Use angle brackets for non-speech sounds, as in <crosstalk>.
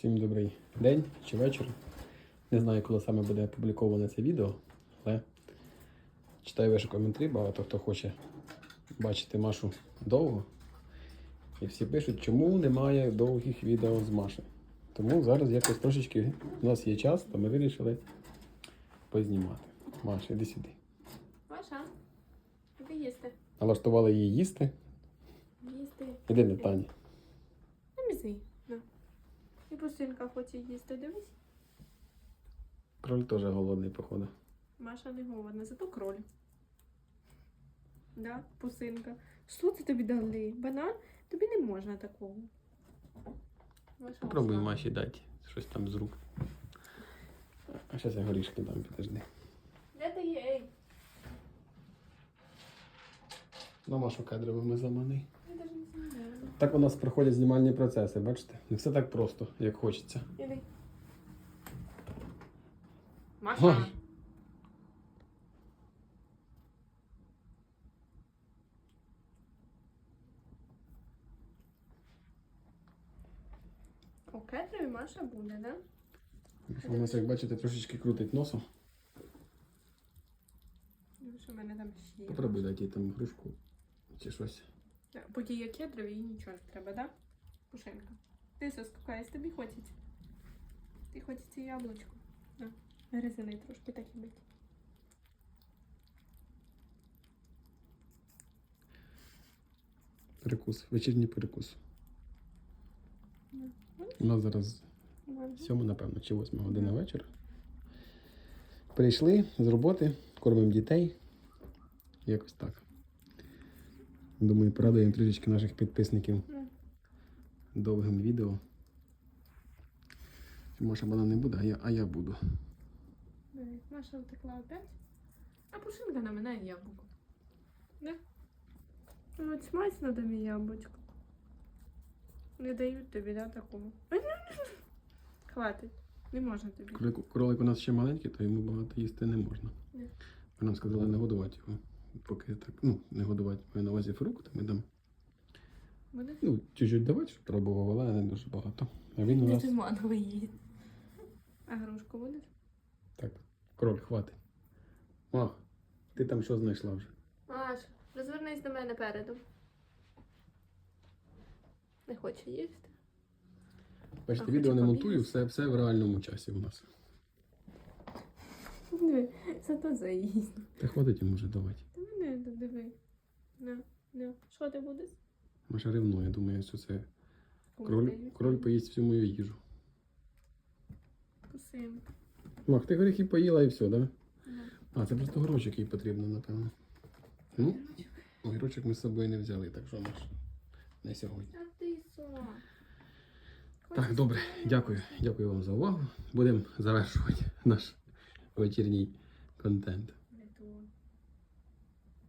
Всім добрий день чи вечір. Не знаю, коли саме буде опубліковане це відео, але читаю ваші коментарі, багато хто хоче бачити Машу довго. І всі пишуть, чому немає довгих відео з Машею. Тому зараз якось трошечки у нас є час, то ми вирішили познімати. Маша, іди сюди. Маша, тобі їсти. Налаштували її їсти. Їсти. Іди на Тані. Пусинка хоче їсти, дивись. Кроль теж голодний, походу. Маша не голодна, зато кроль. Да, пусинка. Що це тобі дали? Банан? Тобі не можна такого. Маша Попробуй ушла. Маші дати щось там з рук. А зараз я горішки дам, підожди. Де ти є? Ей? На Машу кадровими замани. Я навіть не знаю. Так у нас проходять знімальні процеси, бачите? Не все так просто, як хочеться. Іди. Ой. Маша. У Кетрові Маша буде, да? У нас, як бачите, трошечки крутить носом. Що в мене там ще є. Попробуй дати їй там грушку чи щось. Є кедрові, їй нічого не треба, да? Пушенка. Ти заскукаєш, тобі хочеться. Ти хочеться яблучко. На, гризини трошки так і бить. Перекус, вечірній перекус. Ну, У нас зараз сьома, напевно, чи восьма година вечора. Прийшли з роботи, кормимо дітей. Якось так. Думаю, порадуємо трішечки наших підписників довгим відео. Може, вона не буде, а я, а я буду. Маша втекла опять. А пушинка на мене яблуко. Да? Ну, От смачно тобі яблучко. Не дають тобі, да, такого. <laughs> Хватить. Не можна тобі. Кролик, кролик у нас ще маленький, то йому багато їсти не можна. Нам сказали не годувати його. Поки так, ну, не годувати, маю на увазі фруктами дам. Будеш? Ну, чуть-чуть давати, щоб пробував, але не дуже багато. А він у нас. мановий їсть. А грушку будеш? Так, кроль, хватить. Мах, ти там що знайшла вже? Маш, розвернись до мене передом. Не хоче їсти. Бачите, А, відео не монтую, побігати. все, все в реальному часі у нас. Диви, зато заїсть. Та хватить йому вже давати. Та мене тут диви. На, на. Що ти будеш? Маша ревнує, думає, що це кроль, кроль поїсть всю мою їжу. Пусинка. Мах, ти горіхи поїла і все, так? Да? А, це просто горочок їй потрібно, напевно. Ну, огірочок ми з собою не взяли, так що Маш, не сьогодні. А ти що? Так, добре, дякую. Дякую вам за увагу. Будемо завершувати наш вечірній контент.